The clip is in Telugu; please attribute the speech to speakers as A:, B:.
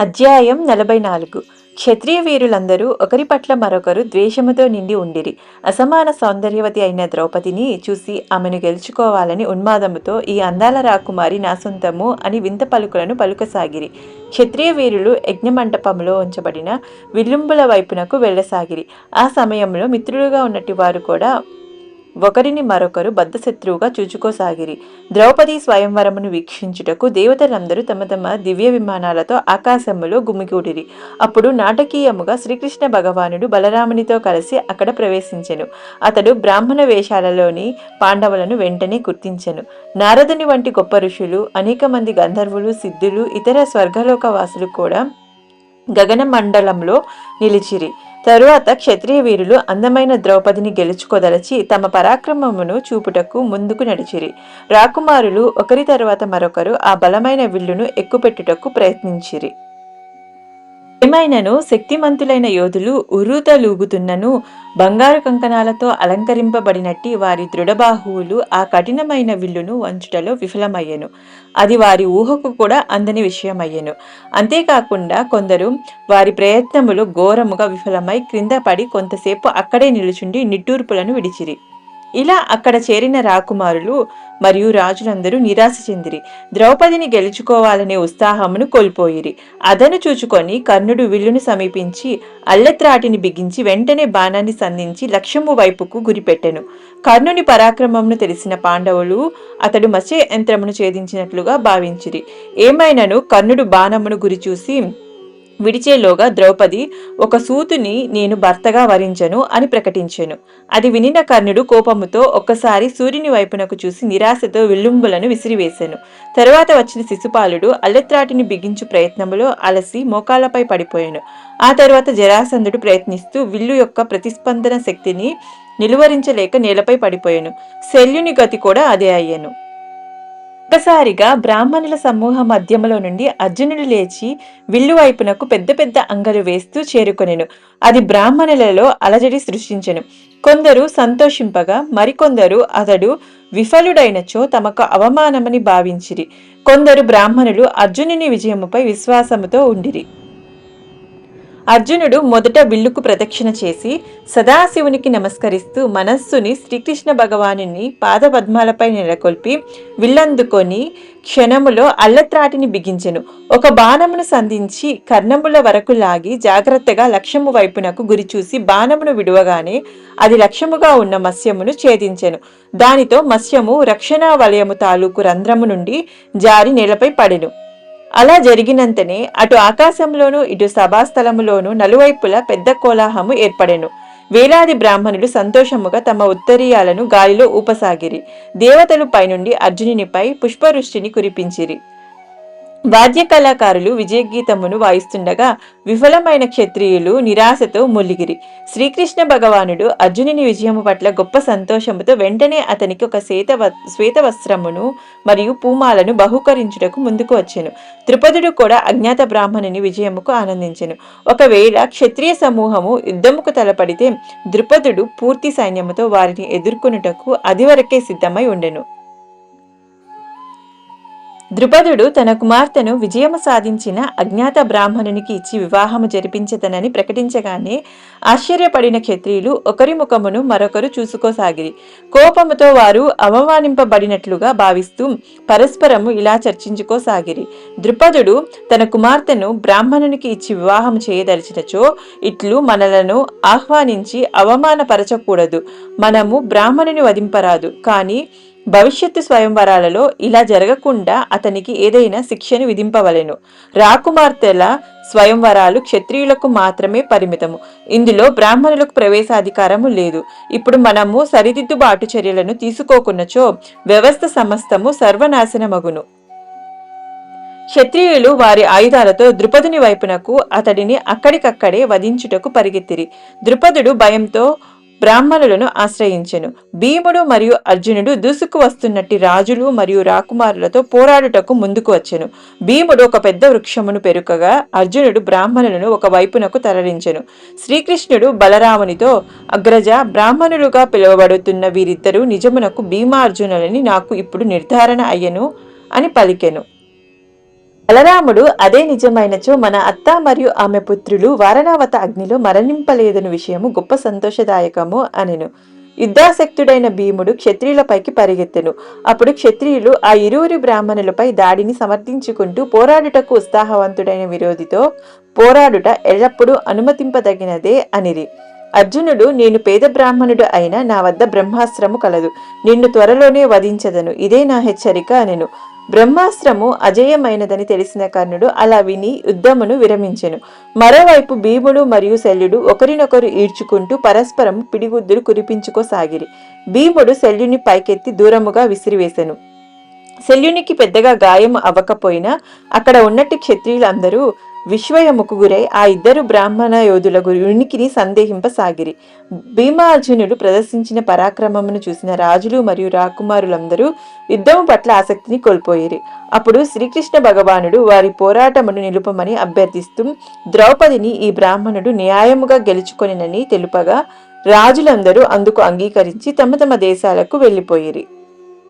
A: అధ్యాయం నలభై నాలుగు క్షత్రియ వీరులందరూ ఒకరి పట్ల మరొకరు ద్వేషముతో నిండి ఉండిరి. అసమాన సౌందర్యవతి అయిన ద్రౌపదిని చూసి ఆమెను గెలుచుకోవాలని ఉన్మాదముతో ఈ అందాల రాకుమారి నా సొంతము అని వింత పలుకులను పలుకసాగిరి. క్షత్రియ వీరులు యజ్ఞమంటపంలో ఉంచబడిన విల్లుంబుల వైపునకు వెళ్ళసాగిరి. ఆ సమయంలో మిత్రులుగా ఉన్నటి వారు కూడా ఒకరిని మరొకరు బద్ధశత్రువుగా చూచుకోసాగిరి. ద్రౌపది స్వయంవరమును వీక్షించుటకు దేవతలందరూ తమ తమ దివ్య విమానాలతో ఆకాశములో గుమిగూడిరి. అప్పుడు నాటకీయముగా శ్రీకృష్ణ భగవానుడు బలరామునితో కలిసి అక్కడ ప్రవేశించెను. అతడు బ్రాహ్మణ వేషాలలోని పాండవులను వెంటనే గుర్తించెను. నారదుని వంటి గొప్ప ఋషులు అనేక మంది గంధర్వులు సిద్ధులు ఇతర స్వర్గలోక వాసులు కూడా గగన మండలంలో నిలిచిరి. తరువాత క్షత్రియ వీరులు అందమైన ద్రౌపదిని గెలుచుకోదలచి తమ పరాక్రమమును చూపుటకు ముందుకు నడిచిరి. రాకుమారులు ఒకరి తరువాత మరొకరు ఆ బలమైన విల్లును ఎక్కుపెట్టుటకు ప్రయత్నించిరి. ఏమైనను? శక్తిమంతులైన యోధులు ఉర్రూతలూగుతున్నను బంగారు కంకణాలతో అలంకరింపబడినట్టి వారి దృఢబాహువులు ఆ కఠినమైన విల్లును వంచుటలో విఫలమయ్యెను. అది వారి ఊహకు కూడా అందని విషయమయ్యెను. అంతేకాకుండా కొందరు వారి ప్రయత్నములు ఘోరముగా విఫలమై క్రింద పడి కొంతసేపు అక్కడే నిలుచుండి నిట్టూర్పులను విడిచిరి. ఇలా అక్కడ చేరిన రాకుమారులు మరియు రాజులందరూ నిరాశ చెందిరి. ద్రౌపదిని గెలుచుకోవాలనే ఉత్సాహమును కోల్పోయిరి. అదను చూచుకొని కర్ణుడు విల్లును సమీపించి అల్లెత్రాటిని బిగించి వెంటనే బాణాన్ని సంధించి లక్ష్యము వైపుకు గురిపెట్టెను. కర్ణుని పరాక్రమమును తెలిసిన పాండవులు అతడు మత్స్య యంత్రమును ఛేదించినట్లుగా భావించిరి. ఏమైనను కర్ణుడు బాణమును గురి చూసి విడిచేలోగా ద్రౌపది ఒక సూతుని నేను భర్తగా వరించను అని ప్రకటించెను. అది వినిన కర్ణుడు కోపముతో ఒక్కసారి సూర్యుని వైపునకు చూసి నిరాశతో విల్లుంబులను విసిరివేశాను తరువాత వచ్చిన శిశుపాలుడు అల్లెత్రాటిని బిగించు ప్రయత్నములో అలసి మోకాలపై పడిపోయాను. ఆ తరువాత జరాసంధుడు ప్రయత్నిస్తూ విల్లు యొక్క ప్రతిస్పందన శక్తిని నిలువరించలేక నేలపై పడిపోయాను. శల్యుని గతి కూడా అదే అయ్యాను. ఒక్కసారిగా బ్రాహ్మణుల సమూహ మధ్యములో నుండి అర్జునుడు లేచి విల్లు వైపునకు పెద్ద పెద్ద అంగలు వేస్తూ చేరుకొనెను. అది బ్రాహ్మణులలో అలజడి సృష్టించెను. కొందరు సంతోషింపగా మరికొందరు అతడు విఫలుడైనచో తమకు అవమానమని భావించిరి. కొందరు బ్రాహ్మణులు అర్జునుని విజయముపై విశ్వాసముతో ఉండిరి. అర్జునుడు మొదట విల్లుకు ప్రదక్షిణ చేసి సదాశివునికి నమస్కరిస్తూ మనస్సుని శ్రీకృష్ణ భగవానుని పాదపద్మాలపై నెలకొల్పి విల్లందుకొని క్షణములో అల్లత్రాటిని బిగించెను. ఒక బాణమును సంధించి కర్ణముల వరకు లాగి జాగ్రత్తగా లక్ష్యము వైపునకు గురిచూసి బాణమును విడువగానే అది లక్ష్యముగా ఉన్న మత్స్యమును ఛేదించెను. దానితో మత్స్యము రక్షణ వలయము తాలూకు రంధ్రము నుండి జారి నేలపై పడెను. అలా జరిగినంతనే అటు ఆకాశంలోనూ ఇటు సభాస్థలములోనూ నలువైపులా పెద్ద కోలాహము ఏర్పడెను. వేలాది బ్రాహ్మణులు సంతోషముగా తమ ఉత్తరీయాలను గాలిలో ఊపసాగిరి. దేవతలు పైనుండి అర్జునునిపై పుష్పవృష్టిని కురిపించిరి. వాద్య కళాకారులు విజయగీతమును వాయిస్తుండగా విఫలమైన క్షత్రియులు నిరాశతో ములిగిరి శ్రీకృష్ణ భగవానుడు అర్జునుని విజయము పట్ల గొప్ప సంతోషముతో వెంటనే అతనికి ఒక శ్వేత శ్వేత వస్త్రమును మరియు పూమాలను బహుకరించుటకు ముందుకు వచ్చెను. త్రిపదుడు కూడా అజ్ఞాత బ్రాహ్మణుని విజయముకు ఆనందించెను. ఒకవేళ క్షత్రియ సమూహము యుద్ధముకు తలపడితే ద్రుపదుడు పూర్తి సైన్యముతో వారిని ఎదుర్కొనుటకు అదివరకే సిద్ధమై ఉండెను. ద్రుపదుడు తన కుమార్తెను విజయము సాధించిన అజ్ఞాత బ్రాహ్మణునికి ఇచ్చి వివాహము జరిపించదనని ప్రకటించగానే ఆశ్చర్యపడిన క్షత్రియులు ఒకరి ముఖమును మరొకరు చూసుకోసాగిరి. కోపముతో వారు అవమానింపబడినట్లుగా భావిస్తూ పరస్పరము ఇలా చర్చించుకోసాగిరి. ద్రుపదుడు తన కుమార్తెను బ్రాహ్మణునికి ఇచ్చి వివాహం చేయదలిచినచో ఇట్లు మనలను ఆహ్వానించి అవమానపరచకూడదు. మనము బ్రాహ్మణుని వధింపరాదు. కానీ భవిష్యత్తు స్వయంవరాలలో ఇలా జరగకుండా అతనికి ఏదైనా శిక్షను విధింపవలెను. రాకుమార్తెల స్వయంవరాలు క్షత్రియులకు మాత్రమే పరిమితము. ఇందులో బ్రాహ్మణులకు ప్రవేశాధికారము లేదు. ఇప్పుడు మనము సరిదిద్దుబాటు చర్యలను తీసుకోకున్నచో వ్యవస్థ సమస్తము సర్వనాశనమగును. క్షత్రియులు వారి ఆయుధాలతో ద్రుపదుని వైపునకు అతడిని అక్కడికక్కడే వధించుటకు పరిగెత్తిరి. ద్రుపదుడు భయంతో బ్రాహ్మణులను ఆశ్రయించెను. భీముడు మరియు అర్జునుడు దూసుకు వస్తున్నట్టి రాజులు మరియు రాకుమారులతో పోరాడుటకు ముందుకు వచ్చెను. భీముడు ఒక పెద్ద వృక్షమును పెరుకగా అర్జునుడు బ్రాహ్మణులను ఒక వైపునకు తరలించెను. శ్రీకృష్ణుడు బలరామునితో అగ్రజ బ్రాహ్మణులుగా పిలువబడుతున్న వీరిద్దరూ నిజమునకు భీమార్జునులని నాకు ఇప్పుడు నిర్ధారణ అయ్యను అని పలికెను. బలరాముడు అదే నిజమైనచో మన అత్త మరియు ఆమె పుత్రులు వారణావత అగ్నిలో మరణింపలేదని విషయము గొప్ప సంతోషదాయకము అనెను. యుద్ధాసక్తుడైన భీముడు క్షత్రియులపైకి పరిగెత్తెను. అప్పుడు క్షత్రియులు ఆ ఇరువురి బ్రాహ్మణులపై దాడిని సమర్థించుకుంటూ పోరాడుటకు ఉత్సాహవంతుడైన విరోధితో పోరాడుట ఎల్లప్పుడూ అనుమతింపదగినదే అనిరి. అర్జునుడు నేను పేద బ్రాహ్మణుడు అయిన నా వద్ద బ్రహ్మాస్త్రము కలదు. నిన్ను త్వరలోనే వధించదను. ఇదే నా హెచ్చరిక అనెను. బ్రహ్మాస్త్రము అజేయమైనదని తెలిసిన కర్ణుడు అలా విని యుద్ధమును విరమించెను. మరోవైపు భీముడు మరియు శల్యుడు ఒకరినొకరు ఈడ్చుకుంటూ పరస్పరం పిడిగుద్దులు కురిపించుకోసాగిరి. భీముడు శల్యుని పైకెత్తి దూరముగా విసిరివేశెను శల్యునికి పెద్దగా గాయం అవ్వకపోయినా అక్కడ ఉన్నట్టు క్షత్రియులందరూ విశ్వయముకు గురై ఆ ఇద్దరు బ్రాహ్మణ యోధుల గురి ఉనికిని సందేహింపసాగిరి. భీమార్జునుడు ప్రదర్శించిన పరాక్రమమును చూసిన రాజులు మరియు రాకుమారులందరూ యుద్ధము పట్ల ఆసక్తిని కోల్పోయిరి. అప్పుడు శ్రీకృష్ణ భగవానుడు వారి పోరాటమును నిలుపమని అభ్యర్థిస్తూ ద్రౌపదిని ఈ బ్రాహ్మణుడు న్యాయముగా గెలుచుకొనినని తెలుపగా రాజులందరూ అందుకు అంగీకరించి తమ తమ దేశాలకు వెళ్ళిపోయిరి.